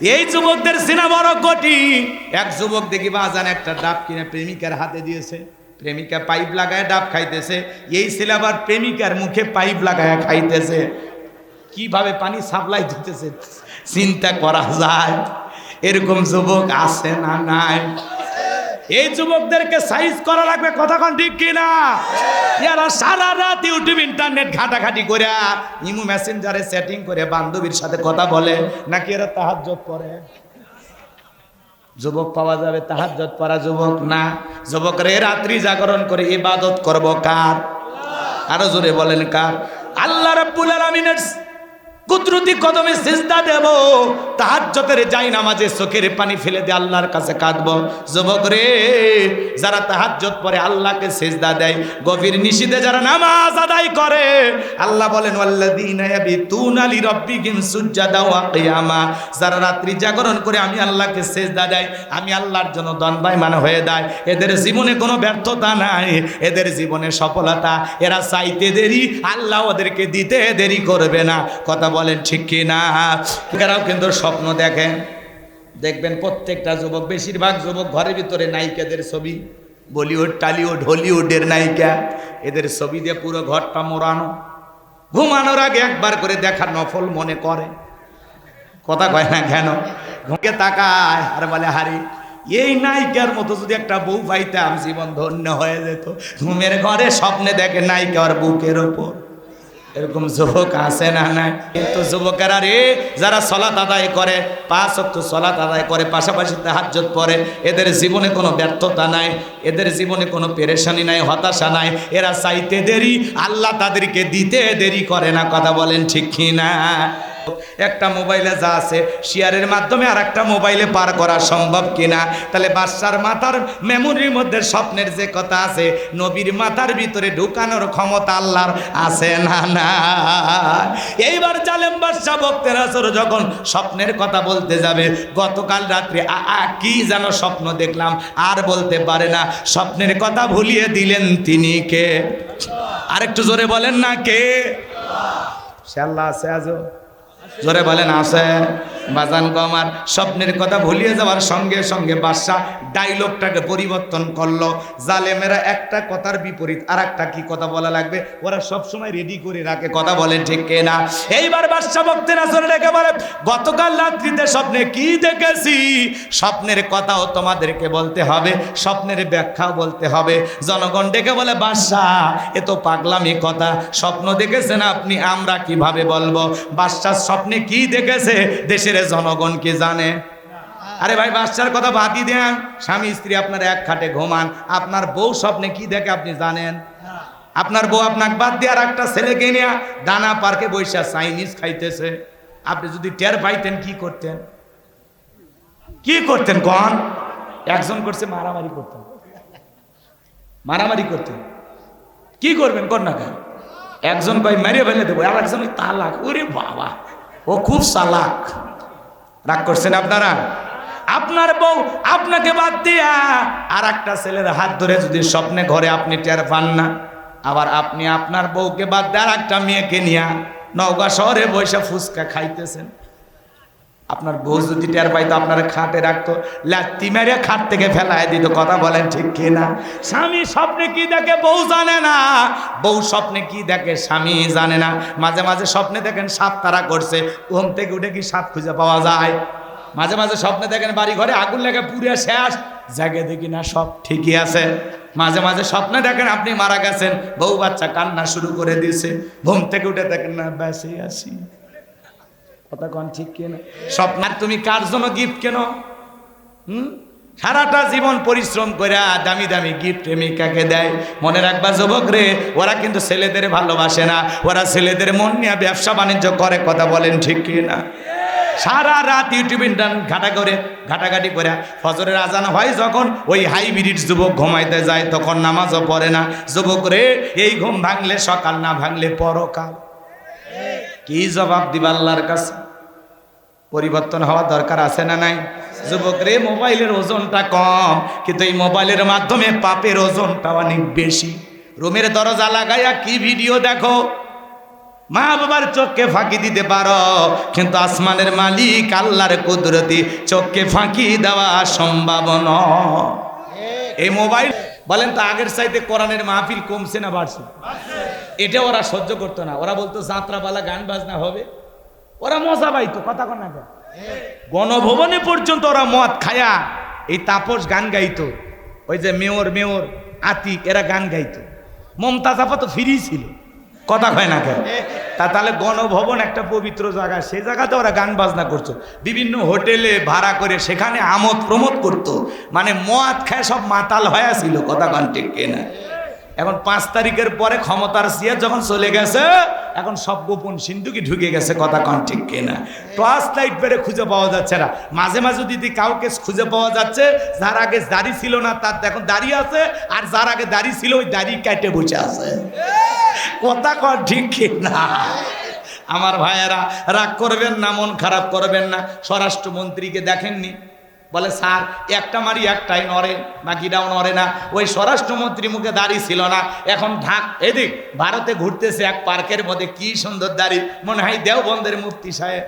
এই যুবকদের সিনা বড় কঠিন এক যুবক দেখি বাজান একটা ডাব কিনে প্রেমিকার হাতে দিয়েছে। প্রেমিকা পাইপ লাগায় ডাব খাইতেছে। এই ছেলে আবার প্রেমিকার মুখে পাইপ লাগায় খাইতেছে। কীভাবে পানি সাপ্লাই দিতেছে? চিন্তা করা যায়। এরকম যুবক আছে না নাই? এই যুবকদেরকে সাইজ করা লাগবে কতক্ষণ ঠিক কিনা? এরা সারা রাত ইউটিউব ইন্টারনেট ঘাটাঘাটি করে ইমু মেসেঞ্জারে সেটিং করে বান্ধবীর সাথে কথা বলে, নাকি এরা তাহাজ্জত পড়ে? যুবক পাওয়া যাবে তাহাজ্জত পড়া যুবক না। যুবকরা রাত্রি জাগরণ করে ইবাদত করব কার? আরও জোরে বলেন কার? আল্লাহ রাব্বুল আলামিনের কুদরতি কদমে সিজদা দেব তাহাজ্জতের যাই নামাজে চোখের পানি ফেলে দিয়ে আল্লাহর কাছে কাঁদবো। যুবক রে, যারা তাহার তাহাজ্জত পরে আল্লাহকে সিজদা দেয়, গভীর নিশিতে যারা নামাজ আদায় করে, আল্লাহ বলেন, ওয়াল্লাযীনা ইয়াবিতুনা লিরাব্বিহিম সুজদাও ওয়া যারা রাত্রি জাগরণ করে আমি আল্লাহকে সিজদা দেয়, আমি আল্লাহর জন্য দণ্ডায়মান হয়ে দেয় এদের জীবনে কোনো ব্যর্থতা নাই, এদের জীবনে সফলতা। এরা চাইতে দেরি, আল্লাহ ওদেরকে দিতে দেরি করবে না। কথা বলেন, ঠিক কি না? এরাও কিন্তু স্বপ্ন দেখেন। দেখবেন প্রত্যেকটা যুবক, বেশিরভাগ যুবক ঘরের ভিতরে নায়িকাদের ছবি, বলিউড, টালিউড, হলিউডের নায়িকা, এদের ছবি দিয়ে পুরো ঘরটা মোড়ানো। ঘুমানোর আগে একবার করে দেখা নফল মনে করে। কথা কয় না কেন? ঘুমকে তাকায়, আর বলে, হারি, এই নায়িকার মতো যদি একটা বউ পাইতাম, জীবন ধন্য হয়ে যেত। ঘুমের ঘরে স্বপ্নে দেখে নায়িকা আর বুকের ওপর। এরকম যুবক আছে না নাই? কিন্তু যুবকেরা রে, যারা সলাত আদায় করে, পাঁচ অক্ত সলাত আদায় করে, পাশাপাশি তাহাজ্জত পরে এদের জীবনে কোনো ব্যর্থতা নাই, এদের জীবনে কোনো পেরেশানি নাই, হতাশা নাই। এরা চাইতে দেরি, আল্লাহ তাদেরকে দিতে দেরি করে না, কথা বলেন ঠিক কি না একটা মোবাইলে যা আছে শেয়ারের মাধ্যমে আর একটা মোবাইলে পার করা সম্ভব কিনা? তাহলে বাচ্চার মাথার মেমোরির মধ্যে স্বপ্নের যে কথা আছে, নবীর মাথার ভিতরে ঢুকানোর ক্ষমতা আল্লাহর আছে না না এইবার জালেম বাদশা ভক্তের আসর যখন স্বপ্নের কথা বলতে যাবে, গতকাল রাত্রে কি যেন স্বপ্ন দেখলাম, আর বলতে পারে না। স্বপ্নের কথা ভুলিয়ে দিলেন তিনি কে? আরেকটু জোরে বলেন না কে? সে আল্লাহ আছে আজও। জোরে বলেন, আছে। বাজান আমার, স্বপ্নের কথা ভুলিয়ে যাওয়ার সঙ্গে সঙ্গে বাদশাহ ডাইলগটাকে পরিবর্তন করল। জালেমেরা একটা কথার বিপরীত আর একটা কি কথা বলা লাগবে? ওরা সব সময় রেডি করে রাখে, কথা বলেন ঠিক কে না এইবার বাদশাহ ভক্তের আসলে রেখে বলে, গতকাল রাত্রিতে স্বপ্নে কি দেখেছি? স্বপ্নের কথাও তোমাদেরকে বলতে হবে, স্বপ্নের ব্যাখ্যাও বলতে হবে। জনগণ ডেকে বলে, বাদশাহ, এ তো পাগলামি কথা, স্বপ্ন দেখেছেন আপনি, আমরা কীভাবে বলব? বাদশাহ স্বপ্নে কি দেখেছে? দেশের জনগণ কি জানে? আরে ভাই বাচ্চার কথা বাদি দেন। স্বামী, স্ত্রী আপনার এক খাটে ঘুমান। আপনার বউ স্বপ্নে কি দেখে আপনি জানেন? আপনার বউ আপনাকে বাদ দিয়ে আর একটা ছেলেকে নিয়ে দানা পার্কে বৈশা চাইনিজ খাইতেছে। আপনি যদি টের পাইতেন, কি করতেন? কি করতেন কন? একজন করছে, মারামারি করতেন। মারামারি করতেন। কি করবেন কর না কেন? একজন ভাই মেরে ফেলে দেবো আর একজন তালাক। ওরে বাবা। ও খুব চালাক। রাগ করছেন আপনারা? আপনার বউ আপনাকে বাদ দিয়া আর একটা ছেলের হাত ধরে যদি স্বপ্নে ঘরে আপনি টের পান না, আবার আপনি আপনার বউকে বাদ দিয়ে আর একটা মেয়েকে নিয়া নওগাঁ শহরে বসে ফুচকা খাইতেছেন। আপনার বউ যদি টের পাইতো, আপনার খাটে রাখতো, লাত্তি মেরে খাট থেকে ফেলায় দিত, কথা বলেন ঠিক কিনা? স্বামী স্বপ্নে কি দেখে, বউ জানে না। বউ স্বপ্নে কি দেখে, স্বামী জানে না। মাঝে মাঝে স্বপ্নে দেখেন সাপ তারা করছে, ঘুম থেকে উঠে কি সাপ খুঁজে পাওয়া যায়? মাঝে মাঝে স্বপ্নে দেখেন বাড়ি ঘরে আগুন লেগে পুড়ে শেষ। জাগে দেখি না, সব ঠিকই আছে। মাঝে মাঝে স্বপ্নে দেখেন আপনি মারা গেছেন, বউ বাচ্চা কান্না শুরু করে দিয়েছে। ঘুম থেকে উঠে দেখেন না বেসে আসি কথা কন ঠিক কেন? স্বপ্নার তুমি কার জন্য গিফট কেন? হুম? সারাটা জীবন পরিশ্রম করে দামি দামি গিফট প্রেমিকাকে দেয়। মনে রাখবা যুবক রে, ওরা কিন্তু ছেলেদের ভালোবাসে না। ওরা ছেলেদের মন নিয়ে ব্যবসা বাণিজ্য করে, কথা বলেন ঠিক কি না সারা রাত ইউটিউব ইন্টারনেট ঘাটা করে, ঘাটাঘাটি করে ফজরের আজান হয় যখন ওই হাইব্রিড যুবক ঘুমাইতে যায়, তখন নামাজও পড়ে না। যুবক রে, এই ঘুম ভাঙলে সকাল, না ভাঙলে পরকাল। কি জবাব দিবা আল্লাহর কাছে? পরিবর্তন হওয়া দরকার আছে না নাই? যুবক রে, মোবাইলের ওজনটা কম, কিন্তু এই মোবাইলের মাধ্যমে পাপের ওজনটা অনেক বেশি। রুমের দরজা লাগাইয়া কি ভিডিও দেখো? মা বাবার চোখকে ফাঁকি দিতে পারো, কিন্তু আসমানের মালিক আল্লাহর কুদরতি চোখকে ফাঁকি দেওয়া সম্ভব নয়। এই মোবাইল বলেন তো, আগের চাইতে কোরআনের মাহফিল কমছে না বাড়ছে? এটা ওরা সহ্য করতো না। ওরা বলতো, যাত্রাপালা, গান বাজনা হবে। ওরা মজা পাইতো, কথা কন গণভবনে পর্যন্ত ওরা মদ খায়া এই তাপস গান গাইতো। ওই যে মেয়র মেয়র, আতিক, এরা গান গাইতো। মমতাজ আপা তো ফিরিয়েছিল ছিল। কথা কয় না কেন? তা তাহলে গণভবন একটা পবিত্র জায়গা, সেই জায়গাতে ওরা গান বাজনা করতো বিভিন্ন হোটেলে ভাড়া করে সেখানে আমোদ প্রমোদ করতো। মানে মদ খায় সব মাতাল হয়ে ছিল কথা কন ঠিক কেনা? এখন পাঁচ তারিখের পরে ক্ষমতার সিয়ার যখন চলে গেছে, এখন সব গোপন সিন্ধুকি ঢুকে গেছে, কথা কন ঠিক কেনা। টর্চ লাইট বেড়ে খুঁজে পাওয়া যাচ্ছে না। মাঝে মাঝে যদি কাউকে খুঁজে পাওয়া যাচ্ছে, যার আগে দাড়ি ছিল না, তার এখন দাড়ি আছে, আর যার আগে দাড়ি ছিল, ওই দাড়ি কেটে বসে আছে। কথা কন ঠিক কিনা। আমার ভাইয়েরা, রাগ করবেন না, মন খারাপ করবেন না। স্বরাষ্ট্রমন্ত্রীকে দেখেননি? বলে, স্যার, একটা মারি একটাই নড়ে বাকিটাও নড়ে না। ওই স্বরাষ্ট্রমন্ত্রী মুখে দাড়ি ছিল না। এখন ঢাক, এদিক, ভারতে ঘুরতেছে এক পার্কের মধ্যে। কি সুন্দর দাড়ি। মনে হয় দেওবন্দের মুক্তি সাহেব।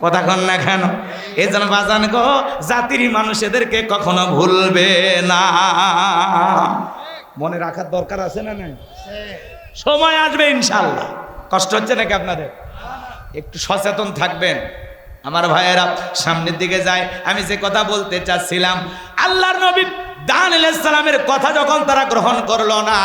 কথা কন না কেন? এই জন্য বাজান গো, জাতির মানুষ এদেরকে কখনো ভুলবে না। মনে রাখার দরকার আছে না নাই? সময় আসবে ইনশাল্লাহ। কষ্ট হচ্ছে নাকি আপনাদের? একটু সচেতন থাকবেন। আমার ভাইয়েরা সামনের দিকে যায়। আমি যে কথা বলতে চাচ্ছিলাম আল্লাহর নবী দান সালামের কথা যখন তারা গ্রহণ করল না,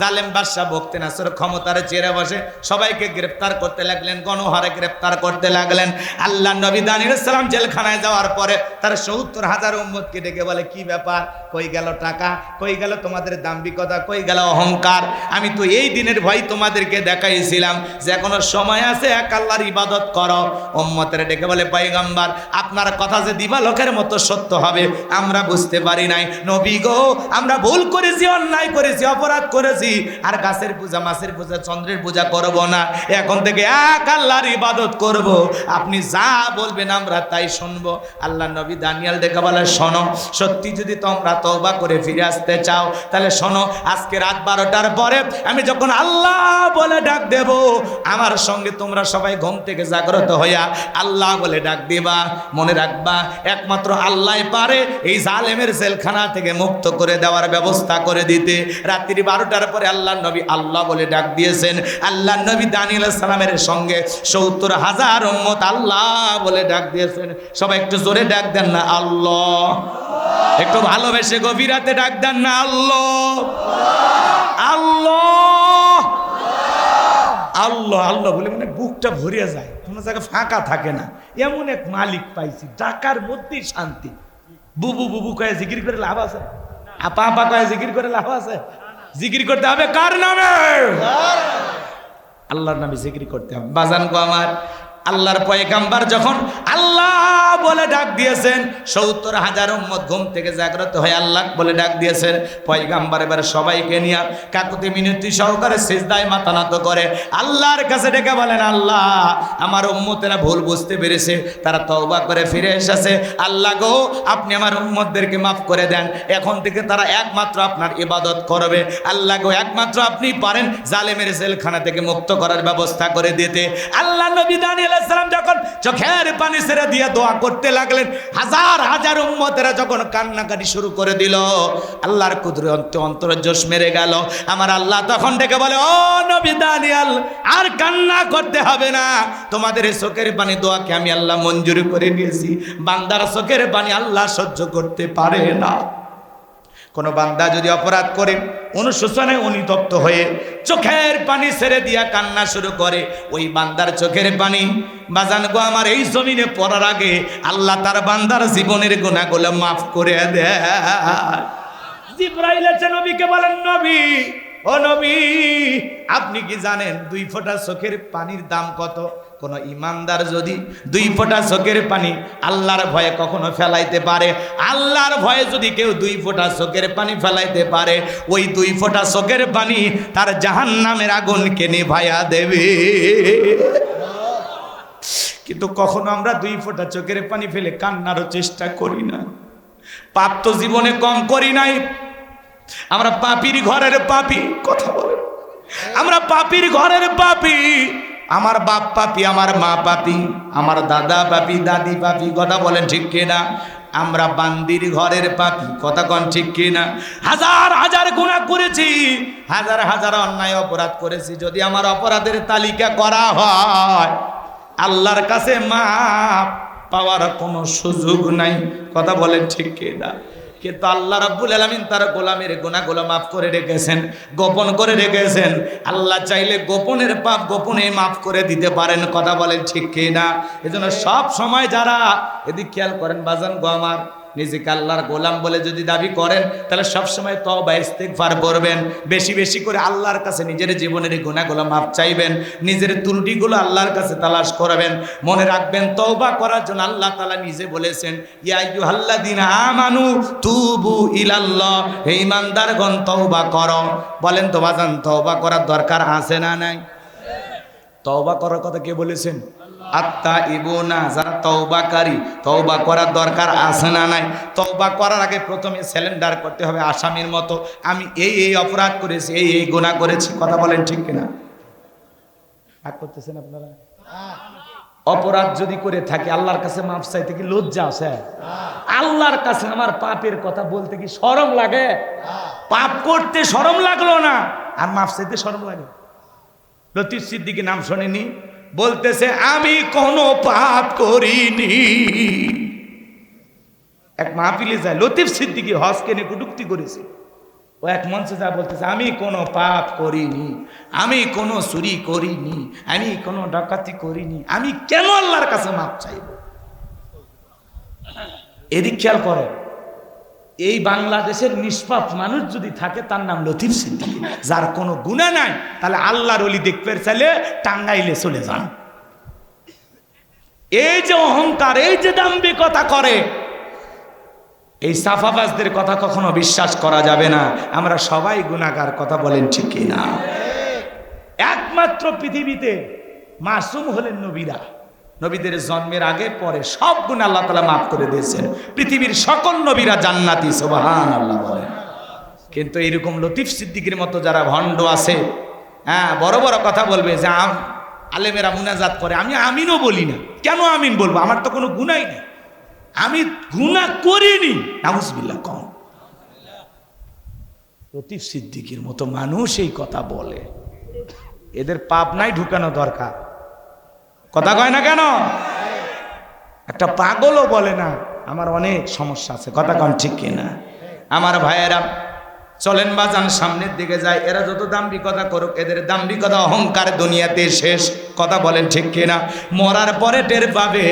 জালেম বাদশাহ বক্তে নাসর ক্ষমতার চেরে বসে সবাইকে গ্রেফতার করতে লাগলেন, গণহারে গ্রেফতার করতে লাগলেন। আল্লাহ নবী দান সালাম জেলখানায় যাওয়ার পরে তার সত্তর হাজার উম্মতকে ডেকে বলে, কি ব্যাপার? কই গেল টাকা? কই গেল তোমাদের দাম্বিকতা কই গেল অহংকার? আমি তো এই দিনের ভয় তোমাদেরকে দেখাইছিলাম যে এখনও সময় আছে, এক আল্লাহর ইবাদত করো। উম্মতের ডেকে বলে পাইগাম্বার আপনার কথা যে দিবালোকের মতো সত্য হবে, আমরা বুঝতে পারি নাই। নবী গো, আমরা ভুল করেছি, অন্যায় করেছি, অপরাধ করেছি। আর গাছের পূজা, মাছের পূজা, চন্দ্রের পূজা করব না। এখন থেকে এক আল্লাহর ইবাদত করব। আপনি যা বলবেন আমরা তাই শুনব। আল্লাহ নবী দানিয়াল ডেকে বলে, শোনো, সত্যি যদি তোমরা তওবা করে ফিরে আসতে চাও, তাহলে শোনো, আজকে রাত বারোটার পরে আমি যখন আল্লাহ বলে ডাক দেব, আমার সঙ্গে তোমরা সবাই ঘুম থেকে জাগ্রত হইয়া আল্লাহ বলে ডাক দিবা। মনে রাখবা, একমাত্র আল্লাহ পারে, এই জালেমের জেলখানা থেকে মুক্ত করে দেওয়ার ব্যবস্থা করে দিতে। রাত্রি বারোটার পরে আল্লাহ নবী আল্লাহ বলে ডাক দিয়েছেন। আল্লাহ নবী দানিয়াল সালামের সঙ্গে সত্তর হাজার উম্মত আল্লাহ বলে ডাক দিয়েছেন। সবাই একটু জোরে ডাক দেন না, আল্লাহ। একটু ভালোবেসে গভীরাতে ডাক দেন না, আল্লাহ। আল্লাহ। আল্লাহ আল্লাহ বলে মানে বুকটা ভরিয়া যায়। কোনো জায়গায় ফাঁকা থাকে না। এমন এক মালিক পাইছি ডাকার মধ্যেই শান্তি। বুবু বুবু কয়ে জিকির করে লাভ আছে? আপা আপা কয়ে জিকির করে লাভ আছে? জিকির করতে হবে কার নামে? আল্লাহর নামে জিকির করতে হবে। বাজান গো আমার আল্লাহর পয়গাম্বার যখন আল্লাহ বলে ডাক দিয়েছেন, সত্তর হাজার উম্মত ঘুম থেকে জাগ্রত হয়ে আল্লাহ বলে ডাক দিয়েছেন, পয়গাম্বার এবার সবাইকে নিয়ে কাকুতি মিনতি সহকারে সিজদায় মাথা নত করে আল্লাহর কাছে ডেকে বলেন, আল্লাহ, আমার উম্মতেরা ভুল বুঝতে পেরেছে, তারা তওবা করে ফিরে এসেছে। আল্লাহ গো, আপনি আমার উম্মতদেরকে মাফ করে দেন, এখন থেকে তারা একমাত্র আপনার ইবাদত করবে। আল্লাহ গো, একমাত্র আপনি পারেন জালেমের জেলখানা থেকে মুক্ত করার ব্যবস্থা করে দিতে। আল্লাহ নবী দানিয়াল সালাম যখন চোখের পানি ছেড়ে দিয়ে দোয়া করতে লাগলেন, হাজার হাজার উম্মতেরা যখন কান্নাকাটি শুরু করে দিল, আল্লাহর কুদরে অন্তর জোশ মেরে গেল। আমার আল্লাহ তখন ডেকে বলে, ও নবী দানিয়াল, আর কান্না করতে হবে না। তোমাদের চোখের পানি দোয়াকে আমি আল্লাহ মঞ্জুরি করে নিয়েছি বান্দার চোখের পানি আল্লাহ সহ্য করতে পারে না। কোনো বান্দা যদি অপরাধ করে অনুশোচনে অনুতপ্ত হয়ে চোখের পানি ছেড়ে দিয়া কান্না শুরু করে, ওই বান্দার চোখের পানি, বাজান গো, আমার এই জমিনে পড়ার আগে আল্লাহ তার বান্দার জীবনের গুণাগুলো মাফ করে দেয়। নবীকে বলেন, নবী, ও নবী, আপনি কি জানেন দুই ফোঁটা চোখের পানির দাম কত? কোন ইমানদার যদি দুই ফোঁটা চোখের পানি আল্লাহর ভয়ে কখনো ফেলাইতে পারে, আল্লাহর ভয়ে যদি কেউ দুই ফোঁটা চোখের পানি ফেলাইতে পারে, ওই দুই ফোঁটা চোখের পানি তার জাহান নামের আগুনকে নিভাইয়া দেবে। কিন্তু কখনো আমরা দুই ফোঁটা চোখের পানি ফেলে কান্নারও চেষ্টা করি না। পাপ তো জীবনে কম করি নাই। আমরা পাপির ঘরের পাপি, কথা বলেন আমরা পাপির ঘরের পাপি। আমার বাপ পাপি, আমার মা পাপি, আমার দাদা পাপি, দাদি পাপি, কথা বলেন ঠিক কিনা? আমরা বান্দির ঘরের পাপি, কথা কন ঠিক কিনা? হাজার হাজার গুণা করেছি, হাজার হাজার অন্যায় অপরাধ করেছি, যদি আমার অপরাধের তালিকা করা হয়, আল্লাহর কাছে মাপ পাওয়ার কোনো সুযোগ নাই, কথা বলেন ঠিক কিনা? কিন্তু আল্লাহ রাব্বুল আলামিন তার গোলামের গুনাহগুলো মাফ করে রেখেছেন, গোপন করে রেখেছেন। আল্লাহ চাইলে গোপনের পাপ গোপনে মাফ করে দিতে পারেন, কথা বলেন ঠিক কি না এজন্য সব সময় যারা, এদিক খেয়াল করেন বাজান গো আমার নিজেকে আল্লাহর গোলাম বলে যদি দাবি করেন, তাহলে সবসময় তবা ইস্তেগফার করবেন। বেশি বেশি করে আল্লাহর কাছে নিজের জীবনের গুণাগুলো মাপ চাইবেন। নিজের ত্রুটিগুলো আল্লাহর কাছে তালাশ করবেন। মনে রাখবেন, তওবা করার জন্য আল্লাহ তালা নিজে বলেছেন, ইয়া আমানু তুবু ইলাল্লাহ। হে ঈমানদারগণ, তওবা করো। বলেন তো, বাজান, তওবা করার দরকার আছে না নাই? তওবা করার কথা কে বলেছেন? আত্মা ইবুনা, যারা তওবাকারী তওবা করার দরকার আছে না নাই? তওবা করার আগে প্রথমে সিলিন্ডার করতে হবে আসামির মতো। আমি এই এই অপরাধ করেছি, এই এই গুনাহ করেছি, কথা বলেন ঠিক কিনা? রাগ করতেছেন আপনারা? অপরাধ যদি করে থাকি, আল্লাহর কাছে মাফ চাইতে কি লজ্জা আছে? আল্লাহর কাছে আমার পাপের কথা বলতে কি শরম লাগে? পাপ করতে শরম লাগল না? আর মাফ চাইতে শরম লাগে? লতিফ সিদ্দিকি নাম শোনেনি বলতেছে, আমি কোনো পাপ করিনি। এক মাহফিলে যায়, লতিফ সিদ্দিকি হজ কেনে কুটুক্তি করেছে। ও এক মঞ্চে যা বলতেছে, আমি কোনো পাপ করিনি, আমি কোনো চুরি করিনি, আমি কোনো ডাকাতি করিনি, আমি কেন আল্লাহর কাছে মাপ চাইব? এদিক খেয়াল করে এই বাংলাদেশের নিষ্পাপ মানুষ যদি থাকে, তার নাম লতিফ সিদ্দিকী। যার কোনো গুণা নাই, তাহলে আল্লাহর অলি দেখতে চাইলে টাঙ্গাইলে চলে যান। এই যে অহংকার, এই যে দাম্ভিকতা করে, এই সাফাবাজদের কথা কখনো বিশ্বাস করা যাবে না। আমরা সবাই গুণাগার, কথা বলেন ঠিক না একমাত্র পৃথিবীতে মাসুম হলেন নবীরা। নবীদের জন্মের আগে, পরে সব গুণ আল্লাহ তালা মাফ করে দিয়েছেন। পৃথিবীর সকল নবীরা জান্নাতি সোবাহান আল্লাহ বলেন। কিন্তু এরকম লতিফ সিদ্দিকের মতো যারা ভণ্ড আছে হ্যাঁ বড় বড় কথা বলবে যে আলেমেরা মুনাজাত করে। আমি আমিনও বলি না। কেন আমিন বলব? আমার তো কোনো গুণাই নেই। আমি গুণা করিনি। নাউজবিল্লা কম। লতিফ সিদ্দিকির মতো মানুষ এই কথা বলে। এদের পাপ নাই, ঢুকানো দরকার। কথা কয় না কেন? একটা পাগলও বলে না, আমার অনেক সমস্যা আছে। কথা কন ঠিক কিনা? আমার ভাইয়েরা, চলেন বাজান সামনের দিকে যায় এরা যত দাম্ভিকতা করুক, এদের দাম্ভিকতা অহংকার দুনিয়াতে শেষ। কথা বলেন ঠিক কিনা? মরার পরে টের পাবে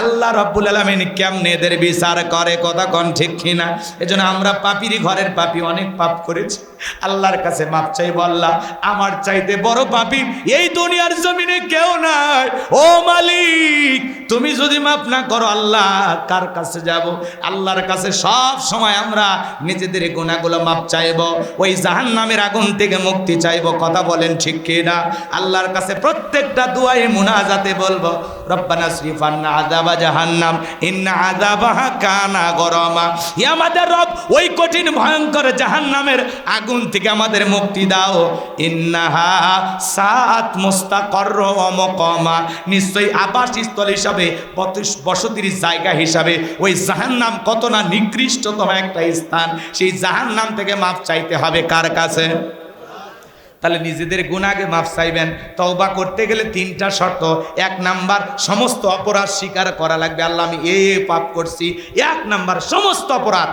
আল্লাহ রব্বুল আলমিন কেমনে এদের বিচার করে। কথা কন ঠিক কিনা? এজন্য আমরা পাপিরই ঘরের পাপি, অনেক পাপ করেছি। আল্লাহর কাছে মাপ চাই আল্লাহ, আমার চাইতে বড় পাপি এই দুনিয়ার জমিনে নাই ও মালিক, তুমি যদি মাফ না করো, আল্লাহ কার কাছে যাব? আল্লাহর কাছে সব সময় আমরা নিজেদের গোনাগুলো মাপ চাইব, ওই জাহান নামের আগুন থেকে মুক্তি চাইব। কথা বলেন ঠিক কিনা? আল্লাহর কাছে প্রত্যেকটা দুয়ায়ে মুনাজাতে বলব রব্বানা শ্রীফান্না আযাবা জাহান্নাম, ইন্না আযাবাহা কানা গরমা। হে আমাদের রব, ওই কঠিন ভয়ঙ্কর জাহান্নামের আগুন থেকে আমাদের মুক্তি দাও। মুস্তাকর নিশ্চয়ই আবাসস্থল হিসাবে বসতির জায়গা হিসাবে ওই জাহান্নাম কত না নিকৃষ্টতম একটা স্থান। সেই জাহান্নাম থেকে মাপ চাইতে হবে কার কাছে? তাহলে নিজেদের গুণাগে মাফ চাইবেন। তওবা করতে গেলে তিনটা শর্ত। এক নাম্বার, সমস্ত অপরাধ স্বীকার করা লাগবে। আল্লাহ, আমি এ পাপ করছি। এক নাম্বার, সমস্ত অপরাধ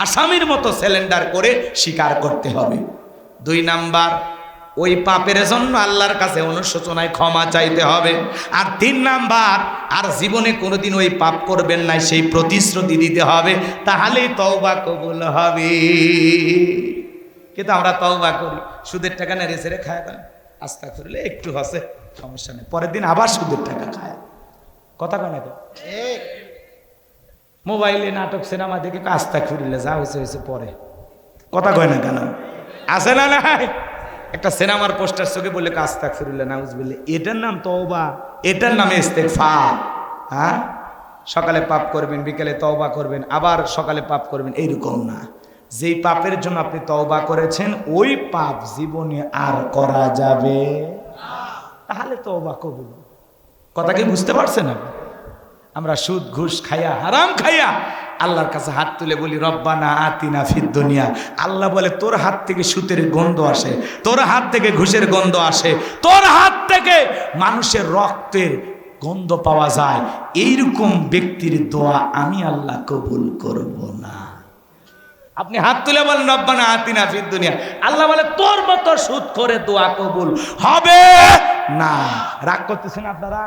আসামির মতো সিলিন্ডার করে স্বীকার করতে হবে। দুই নাম্বার, ওই পাপের জন্য আল্লাহর কাছে অনুশোচনায় ক্ষমা চাইতে হবে। আর তিন নাম্বার, আর জীবনে কোনোদিন ওই পাপ করবেন না, সেই প্রতিশ্রুতি দিতে হবে। তাহলেই তওবা কবুল হবে। কিন্তু আমরা তওবা করি। সুদের টাকা নেড়ে ছেড়ে খায় না আস্তা করলে একটু হসে, সমস্যা নেই। পরের দিন আবার সুদের টাকা খায়। কথা কয় না তো? মোবাইলে নাটক, সিনেমা দেখে আস্তা খুঁড়লে যা হয়েছে হয়েছে পরে। কথা কয় না কেন? আছে না নাই? একটা সিনেমার পোস্টার চোখে বলে কাস্তা ফিরুল্লাহ নাউজ বললে এটার নাম তওবা। এটার নামে ইস্তেগফা হ্যাঁ? সকালে পাপ করবেন, বিকেলে তওবা করবেন, আবার সকালে পাপ করবেন, এইরকম না। যেই পাপের জন্য আপনি তওবা করেছেন, ওই পাপ জীবনে আর করা যাবে। তাহলে তওবা কবুল। কথা কি বুঝতে পারছেন আপনি? আমরা সুদ, ঘুষ খাইয়া, হারাম খাইয়া আল্লাহর কাছে হাত তুলে বলি, রব্বানা আতিনা ফির দুনিয়া। আল্লাহ বলে, তোর হাত থেকে সুতের গন্ধ আসে, তোর হাত থেকে ঘুষের গন্ধ আসে, তোর হাত থেকে মানুষের রক্তের গন্ধ পাওয়া যায়। এইরকম ব্যক্তির দোয়া আমি আল্লাহ কবুল করব না। আপনি হাত তুলে বলেন, রব্বানা আতিনা ফির দুনিয়া। আল্লাহ বলে, তোর মতো সুদ করে দোয়া কবুল হবে না। রাগ করতেছেন আপনারা?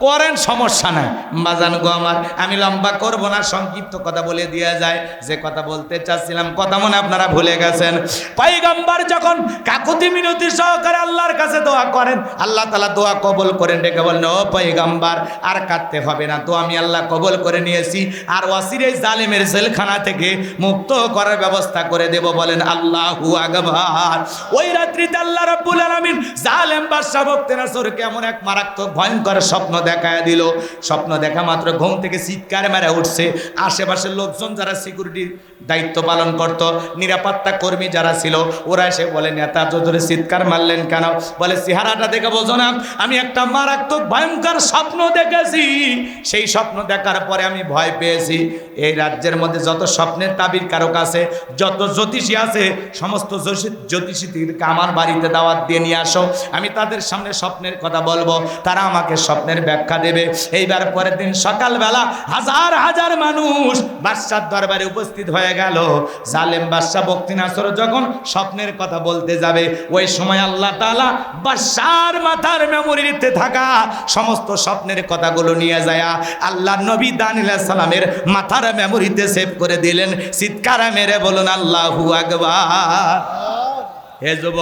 করেন সমস্যা নাই। বাজান গো আমার, আমি লম্বা করব না, সংক্ষিপ্ত কথা বলে দেওয়া যায়। যে কথা বলতে চাচ্ছিলাম, কথা মনে আপনারা ভুলে গেছেন। পাইগাম্বার যখন কাকুতি মিনতি সহকারে আল্লাহর কাছে দোয়া করেন, আল্লাহ তালা দোয়া কবল করেন, ডেকে বললেন, ও পাইগাম্বার, আর কাটতে হবে না। তো আমি আল্লাহ কবল করে নিয়েছি, আর ওয়াসির এই জালেমের জেলখানা থেকে মুক্ত করার ব্যবস্থা করে দেব। বলেন, আল্লাহু আকবার। ওই রাত্রিতে আল্লাহ রাব্বুল আলামিন জালেম বাদশা ভক্তের আসরকে এমন এক মারাত্মক ভয়ঙ্কর স্বপ্ন দেখায় দিল। স্বপ্ন দেখা মাত্র ঘুম থেকে চিৎকার মেরে উঠছে। আশেপাশের লোকজন যারা সিকিউরিটির দায়িত্ব পালন করত, নিরাপত্তা কর্মী যারা ছিল, ওরা এসে বলে, নেতা জোরে চিৎকার মারলেন কেন? বলে, চেহারাটা দেখে বোঝো না, আমি একটা মারাত্মক ভয়ঙ্কর স্বপ্ন দেখেছি। সেই স্বপ্ন দেখার পরে আমি ভয় পেয়েছি। এই রাজ্যের মধ্যে যত স্বপ্নের তাবির কারক আছে, যত জ্যোতিষী আছে, সমস্ত জ্যোতিষী- জ্যোতিষীদেরকে আমার বাড়িতে দাওয়াত দিয়ে নিয়ে আসো। আমি তাদের সামনে স্বপ্নের কথা বলব। তারা আমাকে স্বপ্নের ব্যাখ্যা দেবে। এইবার পরের দিন সকালবেলা হাজার হাজার মানুষ বাদশার দরবারে উপস্থিত হয়ে গেল। জালেম বাদশাহ বক্তি নাসর যখন স্বপ্নের কথা বলতে যাবে, ওই সময় আল্লাহ তাআলা বাদশার মাথার মেমোরিতে থাকা সমস্ত স্বপ্নের কথাগুলো নিয়ে যায়। আল্লাহ নবী দানিল সালামের মাথার মেমোরিতে সেভ করে দিলেন। চিৎকার মেরে বলুন, আল্লাহু আকবার। হে যুবক